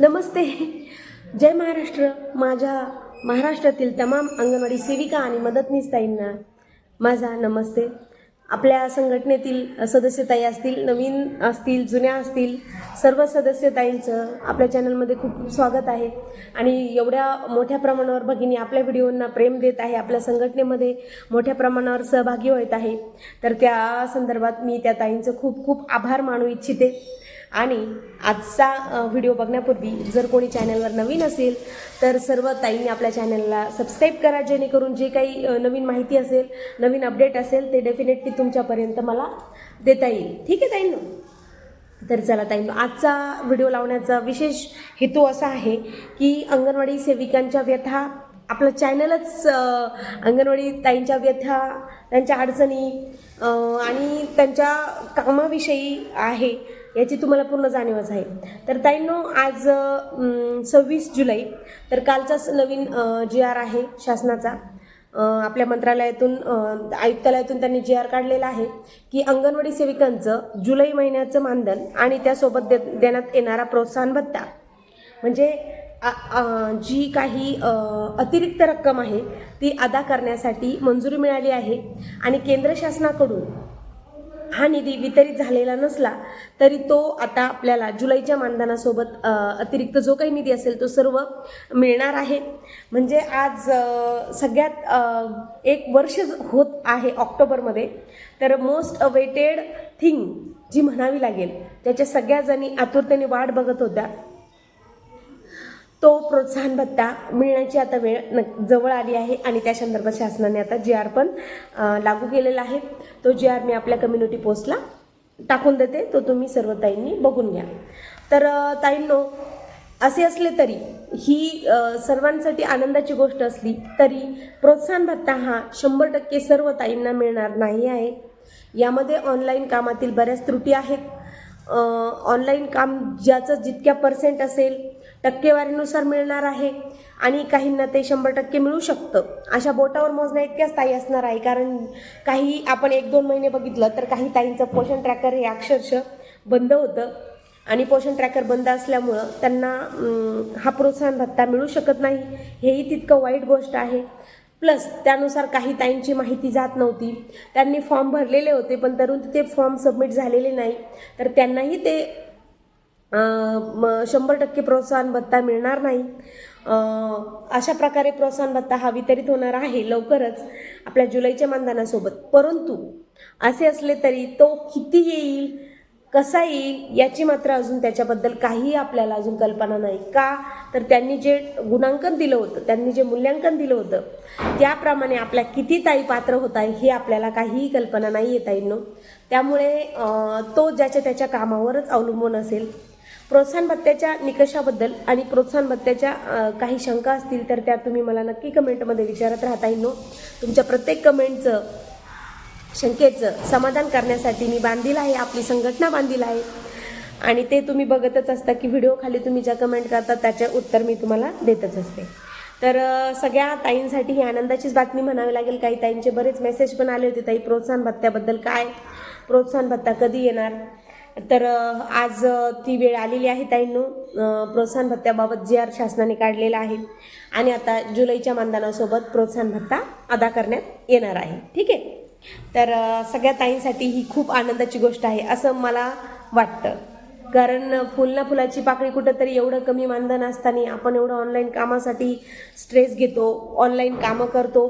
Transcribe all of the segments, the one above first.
नमस्ते. जय महाराष्ट्र. माझ्या महाराष्ट्रातील तमाम अंगणवाडी सेविका आणि मदतनीसताईंना माझा नमस्ते. आपल्या संघटनेतील सदस्यताई असतील नवीन असतील जुन्या असतील सर्व सदस्यताईंचं आपल्या चॅनलमध्ये खूप खूप स्वागत आहे. आणि एवढ्या मोठ्या प्रमाणावर भगिनी आपल्या व्हिडिओंना प्रेम देत आहे आपल्या संघटनेमध्ये मोठ्या प्रमाणावर सहभागी होत आहे. तर त्या संदर्भात मी त्या ताईंचं खूप खूप आभार मानू इच्छिते. आणि आजचा व्हिडिओ बघण्यापूर्वी जर कोणी चॅनलवर नवीन असेल तर सर्व ताईंनी आपल्या चॅनलला सबस्क्राईब करा जेणेकरून जे काही नवीन माहिती असेल नवीन अपडेट असेल ते डेफिनेटली तुमच्यापर्यंत मला देता येईल. ठीक आहे ताईंनो? तर चला ताईंनो आजचा व्हिडिओ लावण्याचा विशेष हेतू असा आहे की अंगणवाडी सेविकांच्या व्यथा आपलं चॅनलच अंगणवाडी ताईंच्या व्यथा त्यांच्या अडचणी आणि त्यांच्या कामाविषयी आहे. याची तुम्हाला पूर्ण जाणीवच आहे. तर ताईंनो आज सव्वीस जुलै तर कालचाच नवीन जी आर आहे शासनाचा. आपल्या मंत्रालयातून आयुक्तालयातून त्यांनी जी आर काढलेला आहे की अंगणवाडी सेविकांचं जुलै महिन्याचं मानधन आणि त्यासोबत दे देण्यात येणारा प्रोत्साहन भत्ता. म्हणजे आ- जी काही अतिरिक्त रक्कम आहे ती अदा करण्यासाठी मंजुरी मिळाली आहे आणि केंद्र शासनाकडून हा निधी वितरित झालेला नसला तरी तो आता आपल्याला जुलैच्या मानधनासोबत अतिरिक्त जो काही निधी असेल तो सर्व मिळणार आहे. म्हणजे आज सगळ्यात एक वर्ष होत आहे ऑक्टोबरमध्ये. तर मोस्ट अवेटेड थिंग जी म्हणावी लागेल त्याच्या सगळ्या जणी आतुरतेने वाट बघत होत्या. तो प्रोत्साहन भत्ता मिळण्याची आता वेळ न जवळ आली आहे आणि त्या संदर्भात शासनाने आता जी आर पण लागू केलेला आहे. तो जी आर मी आपल्या कम्युनिटी पोस्टला टाकून देते. तो तुम्ही सर्व ताईंनी बघून घ्या. तर ताईंनो असे असले तरी ही सर्वांसाठी आनंदाची गोष्ट असली तरी प्रोत्साहन भत्ता हा शंभर टक्के सर्व ताईंना मिळणार नाही आहे. यामध्ये ऑनलाईन कामातील बऱ्याच त्रुटी आहेत. ऑनलाईन काम ज्याचं जितक्या पर्सेंट असेल टक्केवारीनुसार मिळणार आहे. आणि काहींना ते शंभर टक्के मिळू शकतं. अशा बोटावर मोजण्या इतक्याच ताई असणार आहे. कारण काही आपण एक दोन महिने बघितलं तर काही ताईंचं पोषण ट्रॅकर हे अक्षरशः बंद होतं. आणि पोषण ट्रॅकर बंद असल्यामुळं त्यांना हा प्रोत्साहन भत्ता मिळू शकत नाही. हेही तितकं वाईट गोष्ट आहे. प्लस त्यानुसार काही ताईंची माहिती जात नव्हती. त्यांनी फॉर्म भरलेले होते पण तरुण ते फॉर्म सबमिट झालेले नाही. तर त्यांनाही ते शंभर टक्के प्रोत्साहन भत्ता मिळणार नाही. अशा प्रकारे प्रोत्साहन भत्ता हा वितरित होणार आहे लवकरच आपल्या जुलैच्या मानधनासोबत. परंतु असे असले तरी तो किती येईल कसा येईल याची मात्र अजून त्याच्याबद्दल काहीही आपल्याला अजून कल्पना नाही. का? तर त्यांनी जे गुणांकन दिलं होतं त्यांनी जे मूल्यांकन दिलं होतं त्याप्रमाणे आपल्या किती ताई पात्र होत आहे हे आपल्याला काहीही कल्पना नाही येता ताईंनो. त्यामुळे तो ज्याच्या त्याच्या कामावरच अवलंबून असेल प्रोत्साहन भत्त्याच्या निकषाबद्दल आणि प्रोत्साहन भत्त्याच्या काही शंका असतील तर त्या तुम्ही मला नक्की कमेंटमध्ये विचारत राहता येईल. तुमच्या प्रत्येक कमेंटचं शंकेचं समाधान करण्यासाठी मी बांधील आहे आपली संघटना बांधील आहे. आणि ते तुम्ही बघतच असता की व्हिडिओ खाली तुम्ही ज्या कमेंट करता त्याचे उत्तर मी तुम्हाला देतच असते. तर सगळ्या ताईंसाठी ही आनंदाचीच बातमी म्हणावी लागेल. काही ताईंचे बरेच मेसेज पण आले होते. ताई प्रोत्साहन भत्त्याबद्दल काय? प्रोत्साहन भत्ता कधी येणार? तर आज ती वेळ आलेली आहे ताईंनो. प्रोत्साहन भत्त्याबाबत जी आर शासनाने काढलेला आहे आणि आता जुलैच्या मानधनासोबत प्रोत्साहन भत्ता अदा करण्यात येणार आहे. ठीक आहे? तर सगळ्या ताईंसाठी ही खूप आनंदाची गोष्ट आहे असं मला वाटतं. कारण फुलना फुलाची पाकळी कुठंतरी एवढं कमी मानधन असताना आपण एवढं ऑनलाईन कामासाठी स्ट्रेस घेतो ऑनलाईन कामं करतो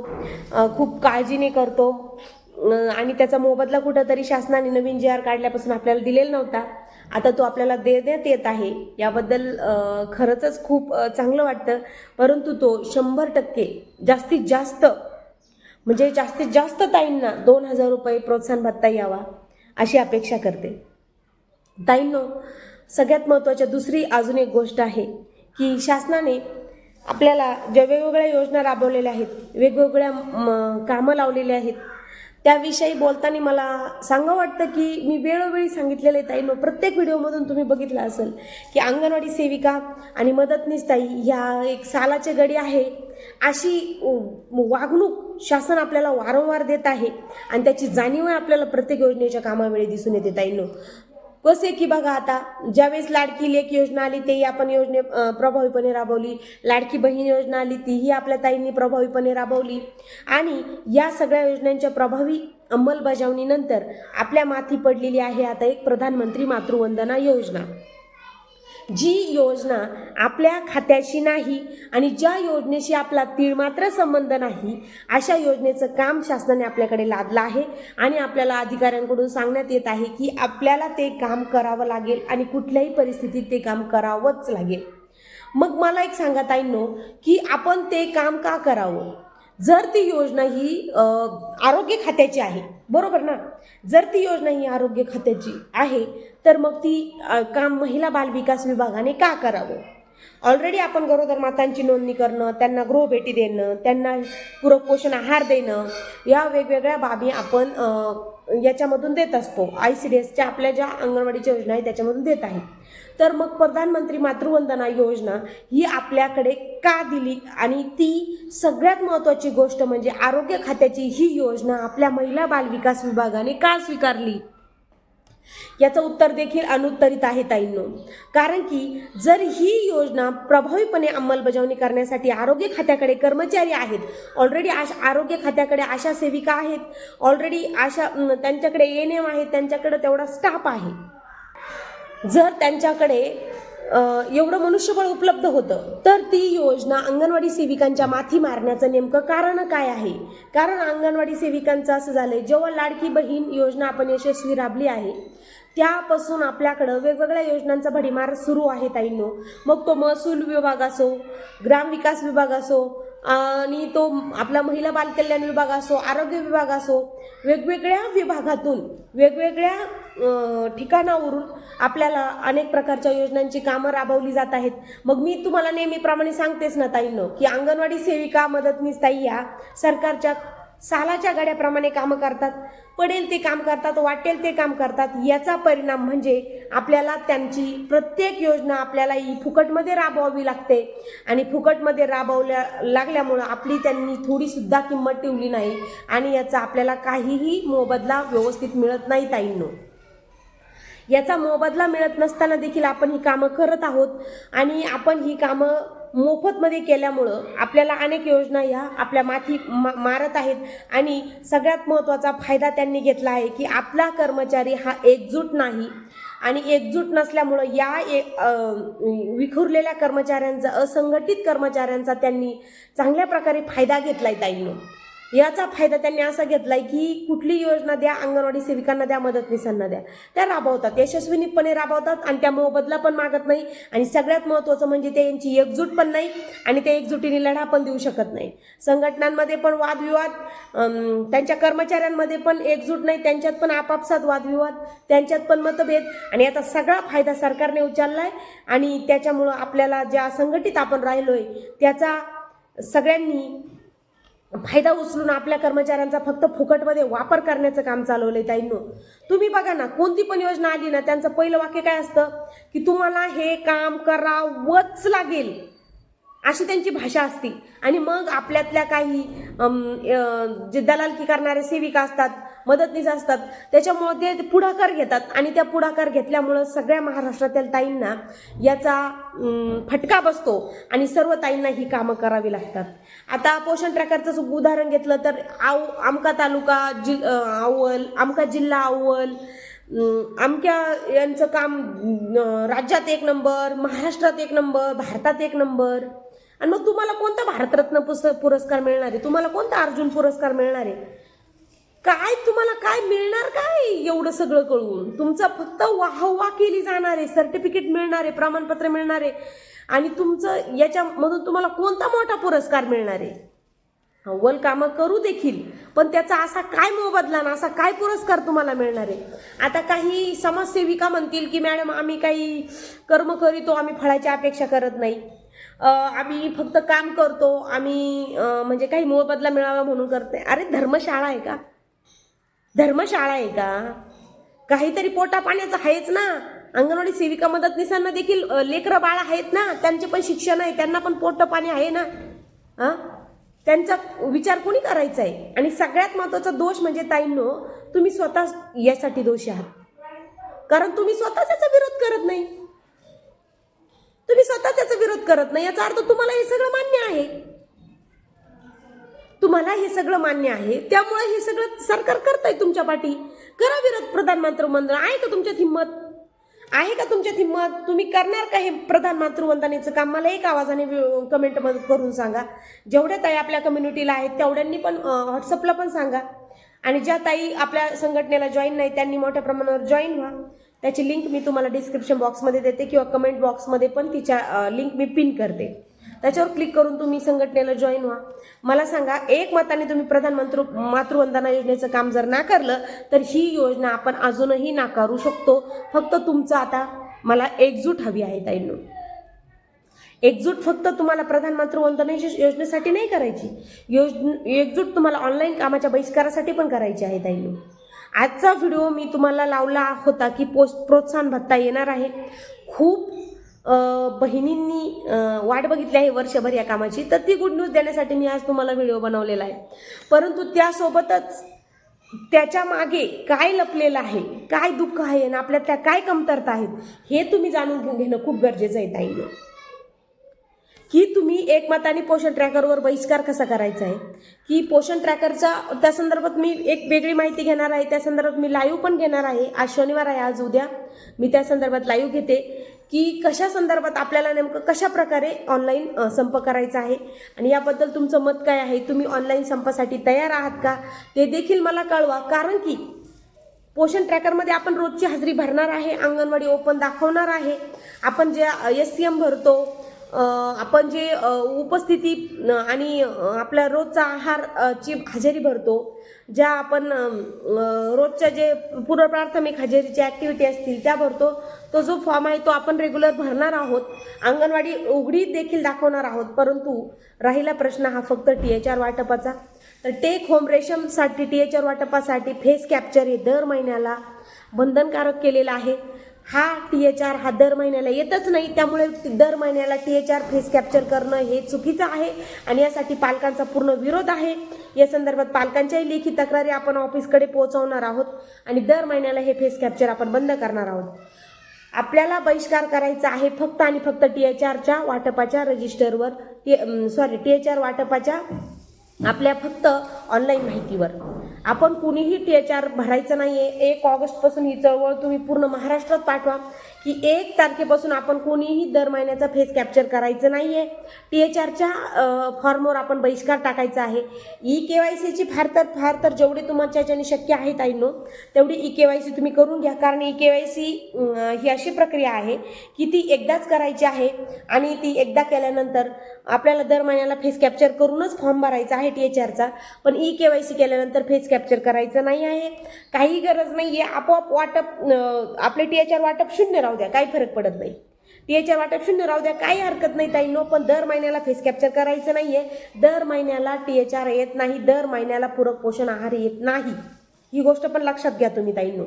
खूप काळजीने करतो. आणि त्याचा मोबदला कुठंतरी शासनाने नवीन जी आर काढल्यापासून आपल्याला दिलेला नव्हता. आता तो आपल्याला देण्यात येत आहे. याबद्दल खरंचच खरंच खूप चांगलं वाटतं. परंतु तो शंभर टक्के जास्तीत जास्त म्हणजे जास्तीत जास्त ताईंना दोन हजार रुपये प्रोत्साहन भत्ता यावा अशी अपेक्षा करते. ताईंनो सगळ्यात महत्त्वाच्या दुसरी अजून एक गोष्ट आहे की शासनाने आपल्याला ज्या वेगवेगळ्या योजना राबवलेल्या आहेत वेगवेगळ्या म, कामं लावलेल्या आहेत त्याविषयी बोलताना मला सांगा वाटतं की मी वेळोवेळी सांगितलेलं आहे ताईंनो प्रत्येक व्हिडिओमधून तुम्ही बघितलं असेल की अंगणवाडी सेविका आणि मदतनीस ताई ह्या एक सालाचे गडी आहे. अशी वागणूक शासन आपल्याला वारंवार देत आहे आणि त्याची जाणीव आपल्याला प्रत्येक योजनेच्या कामावेळी दिसून येते ताईनो. कसे की बघा आता ज्यावेळेस लाडकी लेख योजना आली तेही आपण योजने प्रभावीपणे राबवली. लाडकी बहीण योजना आली तीही आपल्या ताईंनी प्रभावीपणे राबवली. आणि या सगळ्या योजनांच्या प्रभावी अंमलबजावणीनंतर आपल्या माथी पडलेली आहे आता एक प्रधानमंत्री मातृवंदना योजना. जी योजना आपल्या खात्याशी नाही आणि ज्या योजनेशी आपला तीळमात्र संबंध नाही अशा योजनेचं काम शासनाने आपल्याकडे लादलं आहे आणि आपल्याला अधिकाऱ्यांकडून सांगण्यात येत आहे की आपल्याला ते काम करावं लागेल आणि कुठल्याही परिस्थितीत ते काम करावंच लागेल. मग मला एक सांगा ताईंनो की आपण ते काम का करावं? जर ती योजना ही आरोग्य खात्याची आहे बरोबर ना? जर ती योजना ही आरोग्य खात्याची आहे तर मग ती काम महिला बालविकास विभागाने का करावं? ऑलरेडी आपण गरोदर मातांची नोंदणी करणं त्यांना गृहभेटी देणं त्यांना पूरक पोषण आहार देणं या वेगवेगळ्या बाबी आपण याच्यामधून देत असतो. आय सी डी एसच्या आपल्या ज्या अंगणवाडीच्या योजना आहेत त्याच्यामधून देत आहे. तर मग प्रधानमंत्री मातृवंदना योजना ही आपल्याकडे का दिली? आणि ती सगळ्यात महत्त्वाची गोष्ट म्हणजे आरोग्य खात्याची ही योजना आपल्या महिला बालविकास विभागाने का स्वीकारली? याचं उत्तर देखील अनुत्तरित आहे ताईंनो. कारण की जर ही योजना प्रभावीपणे अंमलबजावणी करण्यासाठी आरोग्य खात्याकडे कर्मचारी आहेत ऑलरेडी आश आरोग्य खात्याकडे आशा सेविका आहेत ऑलरेडी आशा त्यांच्याकडे एन एम आहे त्यांच्याकडे तेवढा स्टाफ आहे जर त्यांच्याकडे एवढं मनुष्यबळ उपलब्ध होतं तर ती योजना अंगणवाडी सेविकांच्या माथी मारण्याचं नेमकं कारण काय आहे? कारण अंगणवाडी सेविकांचं असं झालंय जेव्हा लाडकी बहीण योजना आपण यशस्वी राबली आहे त्यापासून आपल्याकडं वेगवेगळ्या योजनांचा भडीमार सुरू आहे ताईंनो. मग तो महसूल विभाग असो ग्रामविकास विभाग असो आणि तो आपला महिला बालकल्याण विभाग असो आरोग्य विभाग असो वेगवेगळ्या विभागातून वेगवेगळ्या ठिकाणावरून आपल्याला अनेक प्रकारच्या योजनांची कामं राबवली जात आहेत. मग मी तुम्हाला नेहमीप्रमाणे सांगतेच ना ताईंनो की अंगणवाडी सेविका मदतनीस ताई या सरकारच्या सालाच्या गाड्याप्रमाणे कामं करतात पडेल ते काम करतात वाटेल ते काम करतात. याचा परिणाम म्हणजे आपल्याला त्यांची प्रत्येक योजना आपल्याला ही फुकटमध्ये राबवावी लागते. आणि फुकटमध्ये राबवल्या लागल्यामुळं आपली त्यांनी थोडीसुद्धा किंमत ठेवली नाही आणि याचा आपल्याला काहीही मोबदला व्यवस्थित मिळत नाही ताईंनो. याचा मोबदला मिळत नसताना देखील आपण ही कामं करत आहोत आणि आपण ही कामं मोफतमध्ये केल्यामुळं आपल्याला अनेक योजना ह्या आपल्या माथी मा- मारत आहेत. आणि सगळ्यात महत्त्वाचा फायदा त्यांनी घेतला आहे की आपला कर्मचारी हा एकजूट नाही. आणि एकजूट नसल्यामुळं या ए विखुरलेल्या कर्मचाऱ्यांचा असंघटित कर्मचाऱ्यांचा त्यांनी चांगल्या प्रकारे फायदा घेतला आहे ताईंनो. याचा फायदा त्यांनी असा घेतलाय की कुठली योजना द्या अंगणवाडी सेविकांना द्या मदतनीसांना द्या. त्या राबवतात यशस्वीपणे राबवतात आणि त्या मोबदला पण मागत नाही. आणि सगळ्यात महत्त्वाचं म्हणजे ते यांची एकजूट पण नाही आणि ते एकजुटीने लढा पण देऊ शकत नाही. संघटनांमध्ये पण वादविवाद त्यांच्या कर्मचाऱ्यांमध्ये पण एकजूट नाही त्यांच्यात पण आपापसात वादविवाद त्यांच्यात पण मतभेद आणि याचा सगळा फायदा सरकारने उचललाय आणि त्याच्यामुळं आपल्याला ज्या संघटित आपण राहिलोय त्याचा सगळ्यांनी फायदा उचलून आपल्या कर्मचाऱ्यांचा फक्त फुकटमध्ये वापर करण्याचं काम चालवलंय ताईंनो. तुम्ही बघा ना कोणती पण योजना आली ना त्यांचं पहिलं वाक्य काय असतं? की तुम्हाला हे काम करावंच लागेल. अशी त्यांची भाषा असते. आणि मग आपल्यातल्या काही जे दलालकी करणारे सेविका असतात मदतनीस असतात. त्याच्यामुळं ते पुढाकार घेतात. आणि त्या पुढाकार घेतल्यामुळं सगळ्या महाराष्ट्रातील ताईंना याचा फटका बसतो. आणि सर्व ताईंना ही कामं करावी लागतात. आता पोषण ट्रॅकरचं उदाहरण घेतलं तर आव आमका तालुका जिल अव्वल आमका जिल्हा अव्वल आमक्या यांचं काम राज्यात एक नंबर महाराष्ट्रात एक नंबर भारतात एक नंबर. आणि मग तुम्हाला कोणता भारतरत्न पुस पुरस्कार मिळणार आहे? तुम्हाला कोणता अर्जुन पुरस्कार मिळणार आहे? काय तुम्हाला काय मिळणार काय एवढं सगळं कळवून? तुमचा फक्त वाहवा केली जाणार आहे सर्टिफिकेट मिळणार आहे प्रमाणपत्र मिळणार आहे. आणि तुमचं याच्यामधून तुम्हाला कोणता मोठा पुरस्कार मिळणार आहे? अव्वल कामं करू देखील पण त्याचा असा काय मोबदला ना असा काय पुरस्कार तुम्हाला मिळणार आहे? आता काही समाजसेविका म्हणतील की मॅडम आम्ही काही कर्म करीतो आम्ही फळाची अपेक्षा करत नाही. आम्ही फक्त काम करतो आम्ही म्हणजे काही मोबदला मिळावा म्हणून करते. अरे धर्मशाळा आहे का? धर्मशाळा आहे का? काहीतरी पोटा पाण्याचं आहेच ना. अंगणवाडी सेविका मदतनीसांना देखील लेकरं बाळ आहेत ना. त्यांचे पण शिक्षण आहे त्यांना पण पोट पाणी आहे ना. हां त्यांचा विचार कोणी करायचा आहे? आणि सगळ्यात महत्त्वाचा दोष म्हणजे ताईंनो तुम्ही स्वतः यासाठी दोषी आहात. कारण तुम्ही स्वतः त्याचा विरोध करत नाही. तुम्ही स्वतः त्याचा विरोध करत नाही. याचा अर्थ तुम्हाला हे सगळं मान्य आहे. तुम्हाला हे सगळं मान्य आहे. त्यामुळे हे सगळं सरकार करतंय तुमच्या पाठी. करा विरोध प्रधानमंत्री वंदना आहे का तुमच्यात हिंमत? आहे का तुमच्यात हिंमत? तुम्ही करणार का हे प्रधानमंत्रीवंदनेचं काम? मला एक आवाजाने कमेंट करून सांगा. जेवढ्या ताई आपल्या कम्युनिटीला आहेत तेवढ्यांनी पण व्हॉट्सअपला पण सांगा. आणि ज्या ताई आपल्या संघटनेला जॉईन नाही त्यांनी मोठ्या प्रमाणावर जॉईन व्हा. त्याची लिंक मी तुम्हाला डिस्क्रिप्शन बॉक्समध्ये देते किंवा कमेंट बॉक्समध्ये पण तिच्या लिंक मी पिन करते. त्याच्यावर क्लिक करून तुम्ही संघटनेला जॉईन व्हा. मला सांगा एक मताने तुम्ही प्रधानमंत्री मातृवंदना योजनेचं काम जर नाकारलं तर ही योजना आपण अजूनही नाकारू शकतो. फक्त तुमचं आता मला एकजूट हवी आहे ताईंनो. एकजूट फक्त तुम्हाला प्रधानमंत्री वंदना योजनेसाठी नाही करायची. योज एकजूट तुम्हाला ऑनलाईन कामाच्या बहिष्कारासाठी पण करायची आहे ताईनो. आजचा व्हिडिओ मी तुम्हाला लावला होता की पोस्ट प्रोत्साहन भत्ता येणार आहे. खूप बहिणींनी वाट बघितली आहे वर्षभर या कामाची तर ती गुड न्यूज देण्यासाठी मी आज तुम्हाला व्हिडिओ बनवलेला आहे. परंतु त्यासोबतच त्याच्यामागे काय लपलेलं आहे काय दुःख आहे आणि आपल्या त्या काय कमतरता आहेत हे तुम्ही जाणून घेणं खूप गरजेचं आहे ताईनं की तुम्ही एकमताने पोषण ट्रॅकरवर बहिष्कार कसा करायचा आहे? की पोषण ट्रॅकरचा त्या संदर्भात मी एक वेगळी माहिती घेणार आहे त्या संदर्भात मी लाईव्ह पण घेणार आहे. आज शनिवार आहे आज उद्या. मी त्या संदर्भात लाईव्ह घेते. की कशा संदर्भात आपल्याला नेमकं कशा प्रकारे ऑनलाईन संप करायचा आहे? आणि याबद्दल तुमचं मत काय आहे? तुम्ही ऑनलाईन संपासाठी तयार आहात का? ते देखील मला कळवा. कारण की पोषण ट्रॅकरमध्ये आपण रोजची हजेरी भरणार आहे अंगणवाडी ओपन दाखवणार आहे. आपण जे एस सी एम भरतो आपण जे उपस्थिती आणि आपल्या आपला रोजचा आहार ची हजेरी भरतो ज्या आपण रोजच्या जे पूर्वप्राथमिक हजेरीच्या ॲक्टिव्हिटी असतील त्या भरतो. तो जो फॉर्म आहे तो आपण रेग्युलर भरणार आहोत. अंगणवाडी उघडी देखील दाखवणार आहोत. परंतु राहिला प्रश्न हा फक्त टी एच आर वाटपाचा. तर टेक होम रेशमसाठी टी एच आर वाटपासाठी फेस कॅप्चर हे दर महिन्याला बंधनकारक केलेलं आहे. हा टी एच आर हा दर महिन्याला येतच नाही त्यामुळे दर महिन्याला T H R face capture करणं हे चुकीचं आहे आणि यासाठी पालकांचा पूर्ण विरोध आहे. या संदर्भात पालकांच्याही लेखी तक्रारी आपण ऑफिसकडे पोहोचवणार आहोत आणि दर महिन्याला हे फेस कॅप्चर आपण बंद करणार आहोत. आपल्याला बहिष्कार करायचा आहे फक्त आणि फक्त टी एच आरच्या वाटपाच्या रजिस्टरवर सॉरी टी एच आर वाटपाच्या आपल्या फक्त ऑनलाईन माहितीवर. आपण कुणीही टी एच आर भरायचं नाही आहे एक ऑगस्टपासून ही चळवळ तुम्ही पूर्ण महाराष्ट्रात पाठवा. की एक तारखेपासून आपण कोणीही दर महिन्याचा फेस कॅप्चर करायचं नाही आहे टी एच आरच्या फॉर्मवर आपण बहिष्कार टाकायचा आहे. ई के वाय सीची फार तर फार तर जेवढे तुमच्या याच्याने शक्य आहे ताईनो तेवढी ई के वाय सी तुम्ही करून घ्या. कारण ई के वाय सी ही अशी प्रक्रिया आहे की ती एकदाच करायची आहे आणि ती एकदा केल्यानंतर आपल्याला दर महिन्याला फेस कॅप्चर करूनच फॉर्म भरायचा आहे टी एच आरचा पण ई के वाय सी केल्यानंतर फेस कॅप्चर करायचं नाही आहे. काही गरज नाही आहे आपोआप वाटप आपले टी एच आर वाटप शून्य राहू राहू द्या काही फरक पडत नाही. टीएच्या आर वाटप शून्य राहू द्या काही हरकत नाही ताई. नो पण दर महिन्याला फेस कॅप्चर करायचं नाहीये. दर महिन्याला टीएचआर आर येत नाही दर महिन्याला पूरक पोषण आहार येत नाही. ही गोष्ट पण लक्षात घ्या तुम्ही ताईंनो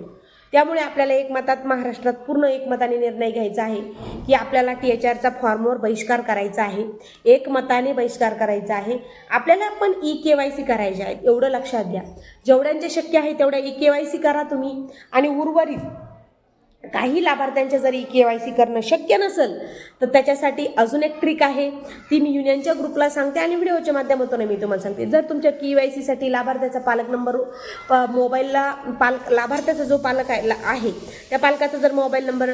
त्यामुळे आपल्याला एकमतात महाराष्ट्रात पूर्ण एकमताने निर्णय घ्यायचा आहे की आपल्याला टी एच आरचा फॉर्मवर बहिष्कार करायचा आहे. एकमताने बहिष्कार करायचा आहे. आपल्याला पण ई के वाय सी करायचे आहेत एवढं लक्षात घ्या. जेवढ्यांचे शक्य आहे तेवढ्या ई के वाय सी करा तुम्ही. आणि उर्वरित काही लाभार्थ्यांच्या जरी के वाय सी करणं शक्य नसेल तर त्याच्यासाठी अजून एक ट्रिक आहे. ती मी युनियनच्या ग्रुपला सांगते आणि व्हिडिओच्या माध्यमातून मी तुम्हाला सांगते. जर तुमच्या के वाय सीसाठी लाभार्थ्याचा पालक नंबर प- मोबाईलला पालक लाभार्थ्याचा जो पालक आहे ला- आहे त्या पालकाचा जर मोबाईल नंबर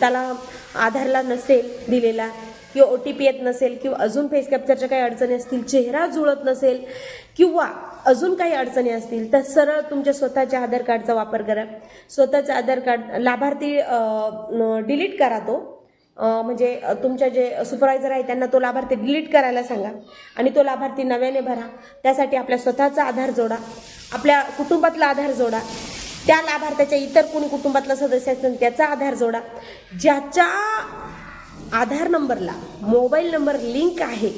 त्याला आधारला नसेल दिलेला किंवा ओ टी पी येत नसेल किंवा अजून फेस कॅप्चरच्या काही अडचणी असतील चेहरा जुळत नसेल किंवा अजून काही अडचणी असतील तर सरळ तुमच्या स्वतःच्या आधार कार्डचा वापर करा. स्वतःचं आधार कार्ड लाभार्थी डिलीट करा तो. म्हणजे तुमच्या जे सुपरवायझर आहे त्यांना तो लाभार्थी डिलीट करायला सांगा आणि तो लाभार्थी नव्याने भरा. त्यासाठी आपल्या स्वतःचा आधार जोडा. आपल्या कुटुंबातला आधार जोडा. त्या लाभार्थ्याच्या इतर कोणी कुटुंबातला सदस्य असेल त्याचा आधार जोडा. ज्याच्या आधार नंबरला मोबाईल नंबर लिंक आहे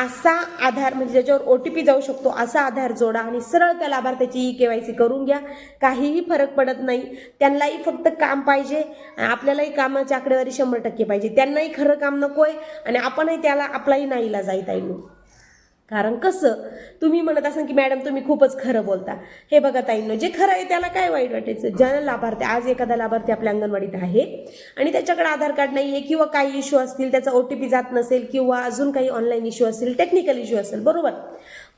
असा आधार म्हणजे ज्याच्यावर ओ टी पी जाऊ शकतो असा आधार जोडा आणि सरळ त्या लाभार्थ्याची ई के वाय सी करून घ्या. काहीही फरक पडत नाही. त्यांनाही फक्त काम पाहिजे. आणि आपल्यालाही कामाची आकडेवारी शंभर टक्के पाहिजे. त्यांनाही खरं काम नको आहे आणि आपणही त्याला आपलाही नाहीला जाईत आहे कारण कसं? तुम्ही म्हणत असाल की मॅडम तुम्ही खूपच खरं बोलता. हे बघा ताईंनो जे खरं आहे त्याला काय वाईट वाटायचं? ज्याला लाभार्थी आज एखादा लाभार्थी आपल्या अंगणवाडीत आहे आणि त्याच्याकडे आधार कार्ड नाही आहे किंवा काही इश्यू असतील त्याचा ओ टी पी जात नसेल किंवा अजून काही ऑनलाईन इश्यू असेल टेक्निकल इश्यू असेल बरोबर?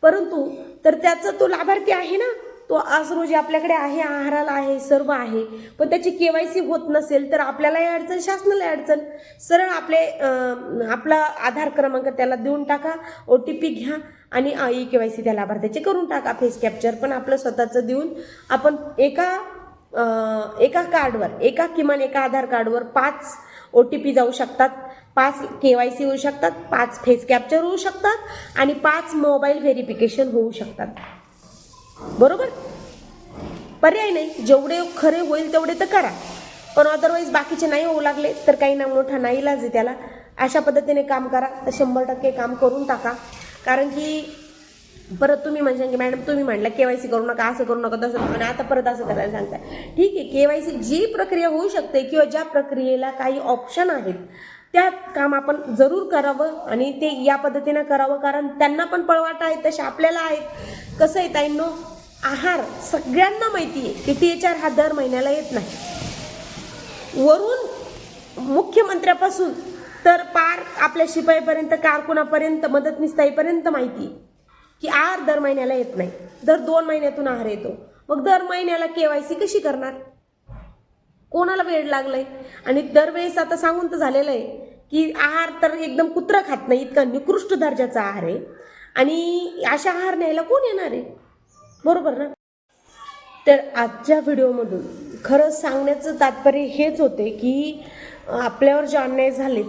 परंतु तर त्याचा तो लाभार्थी आहे ना तो आज रोजी आपल्याकडे आहे आहाराला आहे सर्व आहे. पण त्याची के वाय सी होत नसेल तर आपल्यालाही अडचण शासनाला अडचण. सरळ आपले आपला आधार क्रमांक त्याला देऊन टाका ओ टी पी घ्या आणि ई के वाय सी त्या लाभार्थ्याचे करून टाका फेस कॅप्चर पण आपलं स्वतःचं देऊन आपण एका एका कार्डवर एका किमान एका आधार कार्डवर पाच ओ टी पी जाऊ शकतात पाच के वाय सी होऊ शकतात पाच फेस कॅप्चर होऊ शकतात आणि पाच मोबाईल व्हेरिफिकेशन होऊ शकतात. बरोबर? पर्याय नाही. जेवढे खरे होईल तेवढे तर करा. पण अदरवाईज बाकीचे नाही होऊ लागले तर काही ना मोठा नाही इलाज आहे त्याला. अशा पद्धतीने काम करा. तर शंभर टक्के काम करून टाका. कारण की परत तुम्ही म्हणजे की मॅडम तुम्ही म्हणलं के वाय सी करू नका असं करू नका तसं आणि आता परत असं करायला सांगताय. ठीक आहे के वाय सी जी प्रक्रिया होऊ शकते किंवा ज्या प्रक्रियेला काही ऑप्शन आहेत त्यात काम आपण जरूर करावं आणि ते या पद्धतीनं करावं कारण त्यांना पण पळवाटा आहे तसे आपल्याला आहेत. कसं आहे ताईंनो आहार सगळ्यांना माहिती आहे की टी एच आर हा दर महिन्याला येत नाही. वरून मुख्यमंत्र्यापासून तर पार आपल्या शिपाईपर्यंत कारकुनापर्यंत मदतनीसताईपर्यंत माहिती आहे की आहार दर महिन्याला येत नाही. दर दोन महिन्यातून आहार येतो. मग दर महिन्याला केवायसी कशी करणार? कोणाला वेळ लागलाय? आणि दरवेळेस आता सांगून तर झालेलं आहे की आहार तर एकदम कुत्रा खात नाही इतका निकृष्ट दर्जाचा आहार आहे. आणि अशा आहार न्यायला कोण येणार आहे? बरोबर ना? तर आजच्या व्हिडिओमधून खरं सांगण्याचं तात्पर्य हेच होते की आपल्यावर जे अन्याय झालेत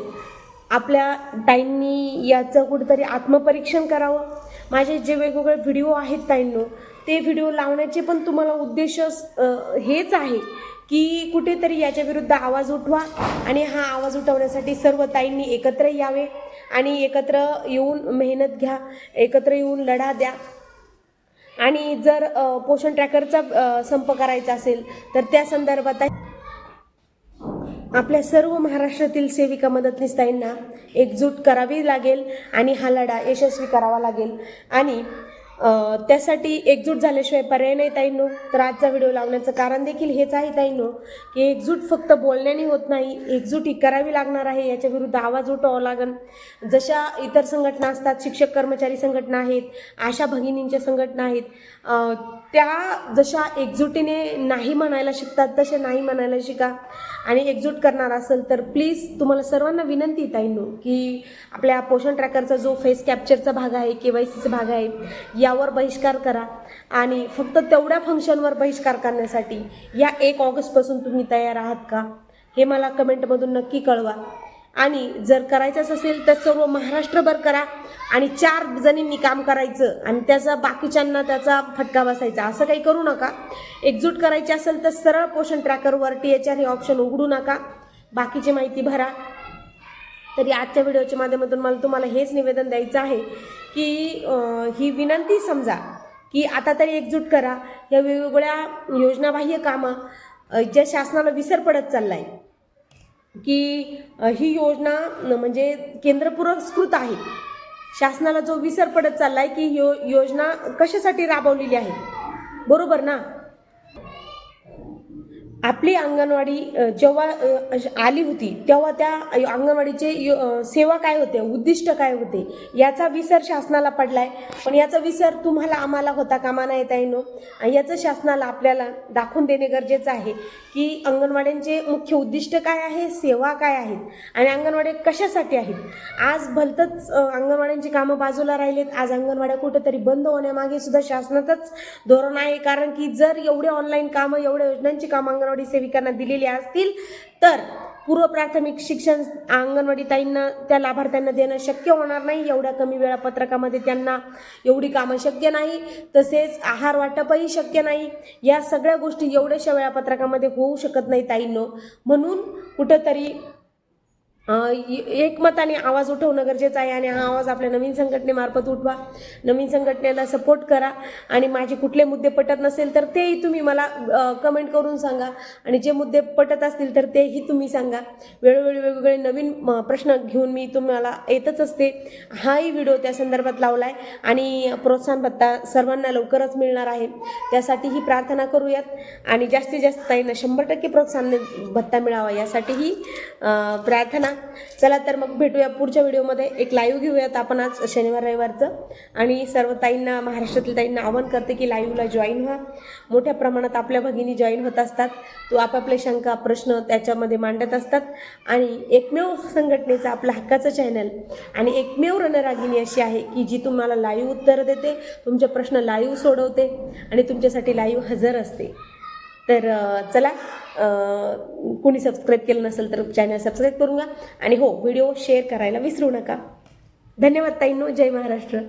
आपल्या ताईंनी याचं कुठेतरी आत्मपरीक्षण करावं. माझे जे वेगवेगळे व्हिडिओ आहेत ताईंनो ते व्हिडिओ लावण्याचे पण तुम्हाला उद्देश हेच आहे की कुठेतरी याच्या विरुद्ध आवाज उठवा आणि हा आवाज उठवण्यासाठी सर्व ताईंनी एकत्र यावे आणि एकत्र येऊन मेहनत घ्या एकत्र येऊन लढा द्या. आणि जर पोषण ट्रॅकरचा संप करायचा असेल तर त्या संदर्भात आपल्या सर्व महाराष्ट्रातील सेविका मदतनीसताईंना एकजूट करावी लागेल आणि हा लढा यशस्वी करावा लागेल. आणि त्यासाठी एकजूट झाल्याशिवाय पर्याय नाही ताईंनो. तर आजचा व्हिडिओ लावण्याचं कारण देखील हेच आहे ताईंनो की एकजूट फक्त बोलण्याने होत नाही एकजूट ही करावी लागणार आहे याच्या विरुद्ध आवाज उठवावा लागेल जशा इतर संघटना असतात शिक्षक कर्मचारी संघटना आहेत आशा भगिनींच्या संघटना आहेत त्या जशा एकजुटीने नाही म्हणायला शिकतात तसे नाही म्हणायला शिका. आणि एकजूट करणार असेल तर प्लीज तुम्हाला सर्वांना विनंती ताईनो की आपल्या पोषण ट्रॅकरचा जो फेस कॅप्चरचा भाग आहे के वाय सीचा भाग आहे यावर बहिष्कार करा. आणि फक्त तेवढ्या फंक्शनवर बहिष्कार करण्यासाठी या एक ऑगस्टपासून तुम्ही तयार आहात का? हे मला कमेंटमधून नक्की कळवा. आणि जर करायचंच असेल तर सर्व महाराष्ट्रभर करा. आणि चार जणींनी काम करायचं आणि त्याचा बाकीच्यांना त्याचा फटका बसायचा. असं काही करू नका. एकजूट करायची असेल तर सरळ पोषण ट्रॅकरवर टी एच आर हे ऑप्शन उघडू नका. बाकीची माहिती भरा. तरी आजच्या व्हिडिओच्या माध्यमातून मला तुम्हाला हेच निवेदन द्यायचं आहे की ही विनंती समजा की आता तरी एकजूट करा. या वेगवेगळ्या योजनाबाह्य कामं ज्या शासनाला विसर पडत चाललाय की ही योजना म्हणजे केंद्र पुरस्कृत आहे. शासनाला जो विसर पडत चाललाय की यो योजना कशासाठी राबवलेली आहे? बरोबर ना? आपली अंगणवाडी जेव्हा आली होती तेव्हा त्या अंगणवाडीचे यो- सेवा काय होते उद्दिष्ट काय होते याचा विसर शासनाला पडलाय. पण याचा विसर तुम्हाला आम्हाला होता कामा नाही येता येणो आणि याचं शासनाला आपल्याला दाखवून देणे गरजेचं आहे की अंगणवाड्यांचे मुख्य उद्दिष्ट काय आहे सेवा काय आहेत आणि अंगणवाड्या कशासाठी आहेत? आज भलतंच अंगणवाड्यांची कामं बाजूला राहिलेत. आज अंगणवाड्या कुठेतरी बंद होण्यामागे सुद्धा शासनाचंच धोरण आहे. कारण की जर एवढे ऑनलाईन कामं एवढ्या योजनांची कामं अंगणवाडी सेविकांना दिलेल्या असतील तर पूर्व प्राथमिक शिक्षण अंगणवाडी ताईंना त्या लाभार्थ्यांना देणं शक्य होणार नाही. एवढ्या कमी वेळापत्रकामध्ये त्यांना एवढी कामं शक्य नाही. तसेच आहार वाटपही शक्य नाही. या सगळ्या गोष्टी एवढ्याशा वेळापत्रकामध्ये होऊ शकत नाही ताईंनो. म्हणून कुठंतरी एकमताने आवाज उठवणं गरजेचं आहे आणि हा आवाज आपल्या नवीन संघटनेमार्फत उठवा. नवीन संघटनेला सपोर्ट करा. आणि माझे कुठले मुद्दे पटत नसेल तर तेही तुम्ही मला कमेंट करून सांगा. आणि जे मुद्दे पटत असतील तर तेही तुम्ही सांगा. वेळोवेळी वेगवेगळे नवीन म, प्रश्न घेऊन मी तुम्हाला येतच असते. हाही व्हिडिओ त्या संदर्भात लावला आहे आणि प्रोत्साहन भत्ता सर्वांना लवकरच मिळणार आहे. त्यासाठी ही प्रार्थना करूयात. आणि जास्तीत जास्त ताईंना शंभर टक्के प्रोत्साहन भत्ता मिळावा. यासाठीही प्रार्थना चला तर मग भेटूया पुढच्या व्हिडिओमध्ये. एक लाईव्ह घेऊयात आपण आज शनिवार रविवारचं. आणि सर्व ताईंना महाराष्ट्रातील ताईंना आवाहन करते की लाईव्हला जॉईन व्हा. मोठ्या प्रमाणात आपल्या भगिनी जॉईन होत असतात. तो आपापले शंका प्रश्न त्याच्यामध्ये मांडत असतात. आणि एकमेव संघटनेचं आपलं हक्काचं चॅनल आणि एकमेव रणरागिनी अशी आहे की जी तुम्हाला लाईव्ह उत्तरं देते तुमचे प्रश्न लाईव्ह सोडवते आणि तुमच्यासाठी लाईव्ह हजर असते. तर चला कुणी सबस्क्राईब केलं नसेल तर चॅनल सबस्क्राईब करून घ्या आणि हो व्हिडिओ शेअर करायला विसरू नका. धन्यवाद ताईंनो जय महाराष्ट्र.